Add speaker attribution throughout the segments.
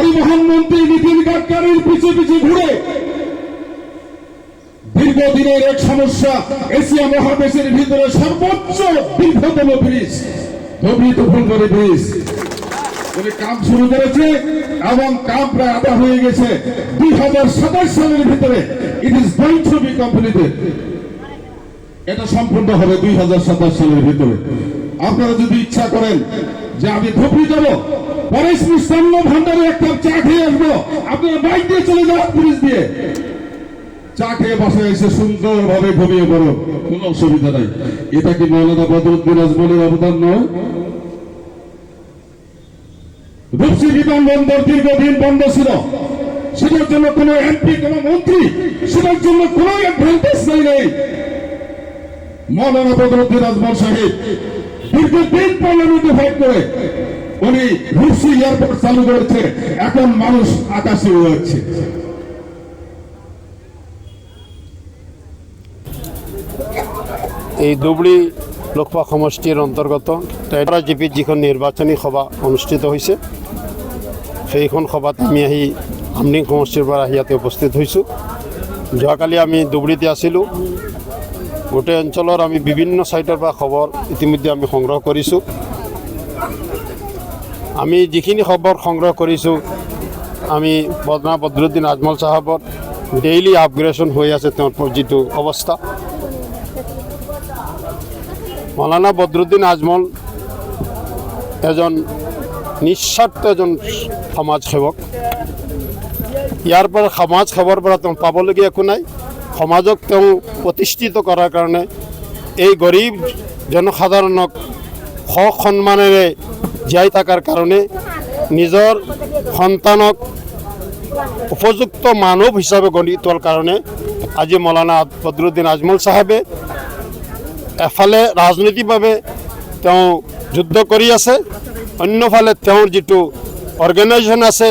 Speaker 1: পরিবহন মন্ত্রী নীতিন গাডকারির পিছু পিছু ঘুরে দীর্ঘদিনের এক সমস্যা এশিয়া মহাদেশের ভিতরে সর্বোচ্চ দীর্ঘতম ব্রিজ ধবৃত ফুলবাড়ি ব্রিজ। কাম শুরু করেছে এবং কাম প্রায় আধা হয়ে গেছে। দুই হাজার সাতাশ সালের ভিতরে it is going to be completed এটা সম্পূর্ণ হবে দুই হাজার সাতাশ সালের ভিতরে। আপনারা যদি ইচ্ছা করেন যে আমি ধুপড়ি যাব পরেশ মিষ্টান্ন ভান্ডারে এক কাপ চা খেয়ে আসব। আপনারা বাইক দিয়ে চলে যান পুলিশ দিয়ে। চা খেয়ে বাসায় এসে সুন্দর ভাবে ঘুমিয়ে পড়ো কোনো অসুবিধা নাই। এটা কি মৌলানা বদরুদ্দিন আজমলের অবদান নয়? রূপসী বিমানবন্দর দীর্ঘদিন বন্ধ ছিল। সেটার জন্য কোনো এমপি কোনো মন্ত্রী, সেটার জন্য কোনো অ্যাডভান্টেজ নাই নেই মৌলানা বদরুদ্দিন আজমল সাহেব দীর্ঘদিন পার্লামেন্টে ফাইট করে। উনি রূপসী এয়ারপোর্ট চালু করেছে। এখন মানুষ আকাশে উড়াচ্ছে
Speaker 2: এই ধুবুৰী লোকসভা সমষ্টিৰ অন্তৰ্গত তেৰা জিপিত যিখন নিৰ্বাচনী সভা অনুষ্ঠিত হৈছে, সেইখন সভাত আমি আহি আমনিং সমষ্টিৰ পৰা আহি ইয়াতে উপস্থিত হৈছোঁ। যোৱাকালি আমি ধুবুৰীতে আছিলোঁ। গোটেই অঞ্চলৰ আমি বিভিন্ন ছাইটৰ পৰা খবৰ ইতিমধ্যে আমি সংগ্ৰহ কৰিছোঁ। আমি যিখিনি খবৰ সংগ্ৰহ কৰিছোঁ, আমি বদনা বদৰুদ্দিন আজমল চাহাবত ডেইলি আপগ্ৰেডেশ্যন হৈ আছে তেওঁৰ যিটো অৱস্থা। মৌলানা বদরুদ্দিন আজমল এজন নিঃস্বাৰ্থ এজন সমাজ সেৱক ইয়াৰ পৰা সমাজ সেৱাৰ পৰা তেওঁ পাবলগীয়া একো নাই। সমাজক তেওঁ প্ৰতিষ্ঠিত কৰাৰ কাৰণে এই গৰীব জনসাধাৰণক সন্মানেৰে জীয়াই থকাৰ কাৰণে নিজৰ সন্তানক উপযুক্ত মানৱ হিচাপে গঢ়ি তোলাৰ কাৰণে আজি মৌলানা বদৰুদ্দিন আজমল চাহাবে এফালে ৰাজনৈতিকভাৱে তেওঁ যুদ্ধ কৰি আছে, অন্যফালে তেওঁৰ যিটো অৰ্গেনাইজেশ্যন আছে,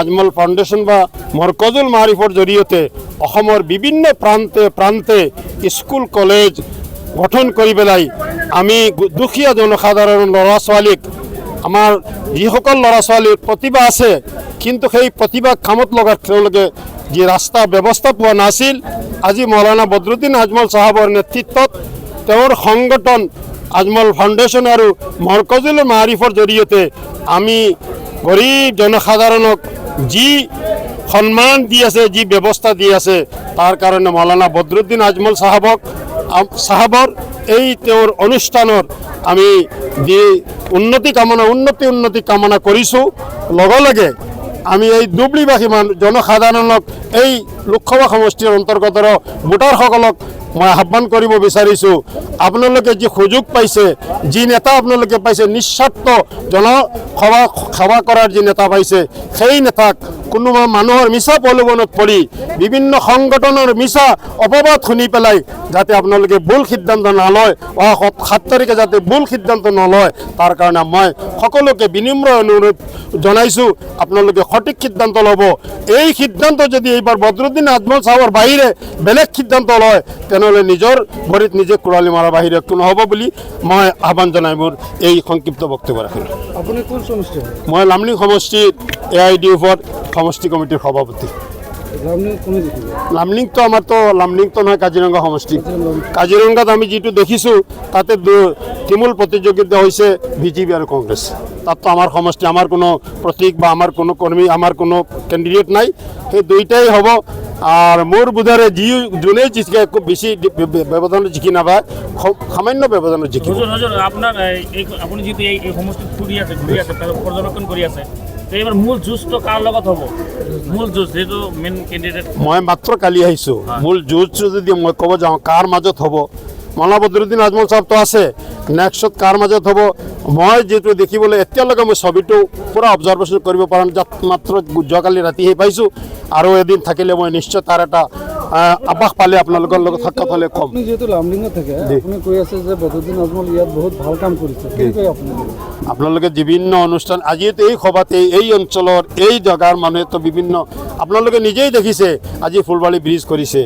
Speaker 2: আজমল ফাউণ্ডেশ্যন বা মৰকজুল মাৰিফৰ জৰিয়তে অসমৰ বিভিন্ন প্ৰান্তে প্ৰান্তে স্কুল কলেজ গঠন কৰি পেলাই আমি দুখীয়া জনসাধাৰণ ল'ৰা ছোৱালীক আমাৰ যিসকল ল'ৰা ছোৱালীৰ প্ৰতিভা আছে, কিন্তু সেই প্ৰতিভা কামত লগাত তেওঁলোকে যি ৰাস্তা ব্যৱস্থা পোৱা নাছিল, আজি মৌলানা বদৰুদ্দিন আজমল চাহাবৰ নেতৃত্বত তেওঁৰ সংগঠন আজমল ফাউণ্ডেশ্যন আৰু মৰকজুল মাৰিফৰ জৰিয়তে আমি গৰীব জনসাধাৰণক যি সন্মান দি আছে, যি ব্যৱস্থা দি আছে, তাৰ কাৰণে মৌলানা বদৰুদ্দিন আজমল চাহাবক চাহাবৰ এই তেওঁৰ অনুষ্ঠানৰ আমি যি উন্নতি কামনা, উন্নতি উন্নতি কামনা কৰিছোঁ লগে লগে আমি এই দুবলিবাসী মান, জনসাধাৰণক এই লোকসভা সমষ্টিৰ অন্তৰ্গত ভোটাৰসকলক মই আহ্বান কৰিব বিচাৰিছোঁ। আপোনালোকে যি সুযোগ পাইছে, যি নেতা আপোনালোকে পাইছে, নিস্বাৰ্থ জনসভা সেৱা কৰাৰ যি নেতা পাইছে, সেই নেতাক কোনোবা মানুহৰ মিছা প্ৰলোভনত পৰি বিভিন্ন সংগঠনৰ মিছা অপবাদ শুনি পেলাই যাতে আপোনালোকে ভুল সিদ্ধান্ত নলয় অহা সত- তাৰিখে যাতে ভুল সিদ্ধান্ত নলয় তাৰ কাৰণে মই সকলোকে বিনিম্ৰ অনুৰোধ জনাইছোঁ আপোনালোকে সঠিক সিদ্ধান্ত ল'ব। এই সিদ্ধান্ত যদি এইবাৰ বদৰুদ্দিন আজমল চাহাবৰ বাহিৰে বেলেগ সিদ্ধান্ত লয় তেনেহ'লে নিজৰ ভৰিত নিজে কোৰালি মৰাৰ বাহিৰে একো নহ'ব বুলি মই আহ্বান জনাই মোৰ এই সংক্ষিপ্ত বক্তব্য ৰাখিলোঁ।
Speaker 3: আপুনি কোন সমষ্টি
Speaker 2: মই লামডিং সমষ্টিত এ আই ডি এফৰ সমষ্টি কমিটিৰ সভাপতি।
Speaker 3: আপুনি কোনে জিকিব
Speaker 2: লামডিংটো আমাৰতো লামডিংটো নহয় কাজিৰঙা সমষ্টি। কাজিৰঙাত আমি যিটো দেখিছোঁ তাতে তিমুল প্ৰতিযোগিতা হৈছে বি জে পি আৰু কংগ্ৰেছ তাততো আমাৰ সমষ্টি আমাৰ কোনো প্ৰতীক বা আমাৰ কোনো কৰ্মী আমাৰ কোনো কেণ্ডিডেট নাই। সেই দুইটাই হ'ব। আৰু মোৰ বোধেৰে যি যোনে জিকে খুব বেছি দি- ব্য- ব্য- ব্যৱধানত জিকি নাপায় স- সামান্য
Speaker 4: হুজুর হুজুর আপনার আপুনি যিটো এই সমষ্টিত ফুৰি আছে ঘূৰি আছে পৰ্যবেক্ষণ কৰি আছে তো এইবাৰ মূল যুঁজটো কাৰ লগত হ'ব? মূল যুঁজ যিটো মেইন কেণ্ডিডেট
Speaker 2: মই মাত্ৰ কালি আহিছোঁ। মূল যুঁজটো যদি মই ক'ব যাওঁ কাৰ মাজত হ'ব? মৌলানা বদৰুদ্দিন আজমল চাহাবটো আছে। নেক্সট কাৰ মাজত হ'ব? মই যিটো দেখিবলৈ এতিয়ালৈকে মই ছবিটো পূৰা অবজাৰ্ভেশ্যন কৰিব পৰা নাই। যাত মাত্ৰ যোৱাকালি ৰাতিহে পাইছোঁ। আৰু এদিন থাকিলে মই নিশ্চয় তাৰ এটা আৱাস পালে আপোনালোকৰ লগত সাক্ষাৎ হ'লে ক'ম।
Speaker 3: আপুনি যিহেতু লামডিঙত থাকে। আপুনি কৈ আছে যে বদৰুদ্দিন আজমল ইয়াত বহুত ভালো কাম কৰিছে। কি কয় আপুনি
Speaker 2: আপোনালোকে বিভিন্ন অনুষ্ঠান আজিতো এই সভাতে এই অঞ্চলৰ এই জেগাৰ মানুহেতো বিভিন্ন আপোনালোকে নিজেই দেখিছে আজি ফুলবাৰী ব্ৰিজ কৰিছে।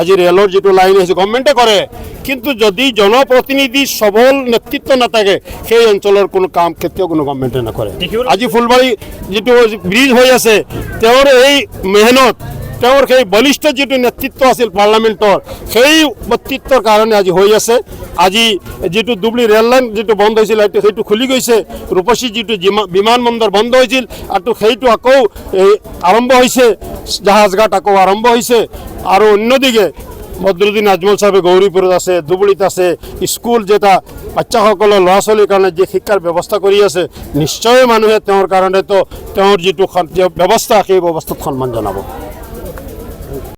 Speaker 2: আজি ৰেলৰ যিটো লাইন আহিছে গভৰ্ণমেণ্টে কৰে। কিন্তু যদি জনপ্ৰতিনিধি সবল নেতৃত্ব নাথাকে সেই অঞ্চলৰ কোনো কাম কেতিয়াও কোনো গভৰ্ণমেণ্টে নকৰে। আজি ফুলবাৰী যিটো ব্ৰিজ হৈ আছে তেওঁৰ এই মেহনত তেওঁৰ সেই বলিষ্ঠ যিটো নেতৃত্ব আছিল পাৰ্লামেণ্টৰ, সেই নেতৃত্বৰ কাৰণে আজি হৈ আছে। আজি যিটো ডুবলি ৰেল লাইন যিটো বন্ধ হৈছিল, সেইটো সেইটো খুলি গৈছে। ৰূপসী যিটো জিমা- বিমান বন্দৰ বন্ধ হৈছিল, আৰু সেইটো আকৌ এই আৰম্ভ হৈছে। জাহাজঘাট আকৌ আৰম্ভ হৈছে। আৰু অন্যদিকে বদৰুদ্দিন আজমল চাহেবে গৌৰীপুৰত আছে, ধুবুৰীত আছে, স্কুল যেটা বাচ্চাসকলৰ ল'ৰা ছোৱালীৰ কাৰণে যি শিক্ষাৰ ব্যৱস্থা কৰি আছে, নিশ্চয় মানুহে তেওঁৰ কাৰণেতো তেওঁৰ যিটো ব্যৱস্থা, সেই ব্যৱস্থাত সন্মান জনাব।